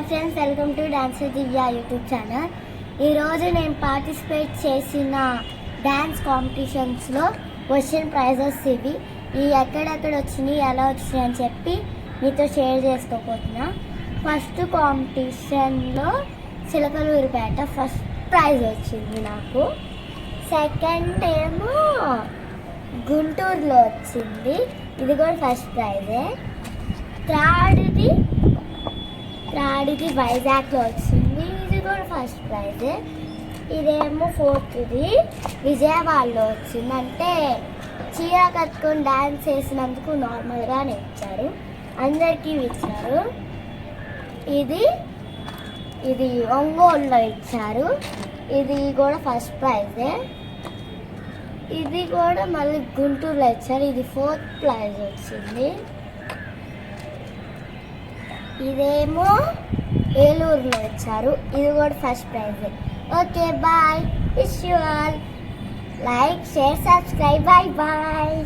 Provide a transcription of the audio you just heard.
Hi friends welcome to dance Divya YouTube channel. ఈరోజు నేను participate చేసిన డ్యాన్స్ కాంపిటీషన్స్లో క్వశ్చన్ ప్రైజెస్ ఇవి. ఈ ఎక్కడెక్కడ వచ్చినాయి ఎలా వచ్చినాయి అని చెప్పి మీతో షేర్ చేసుకోబోతున్నా. ఫస్ట్ కాంపిటీషన్లో చిలకలూరిపేట ఫస్ట్ ప్రైజ్ వచ్చింది నాకు. సెకండ్ ఏమో గుంటూరులో వచ్చింది. ఇది కూడా ఫస్ట్ ప్రైజే థర్డ్ది థర్డ్ది వైజాగ్లో వచ్చింది. ఇది కూడా ఫస్ట్ ప్రైజ్. ఇదేమో ఫోర్త్ది విజయవాడలో వచ్చింది. అంటే చీర కట్టుకొని డ్యాన్స్ చేసినందుకు నార్మల్గానే ఇచ్చారు అందరికీ ఇచ్చారు. ఇది ఇది ఒంగోలులో ఇచ్చారు. ఇది కూడా ఫస్ట్ ప్రైజే. ఇది కూడా మళ్ళీ గుంటూరులో ఇచ్చారు. ఇది ఫోర్త్ ప్రైజ్ వచ్చింది. ఇదేమో ఏలూరులో వచ్చారు ఇది కూడా first prize okay bye wish you all like share subscribe bye bye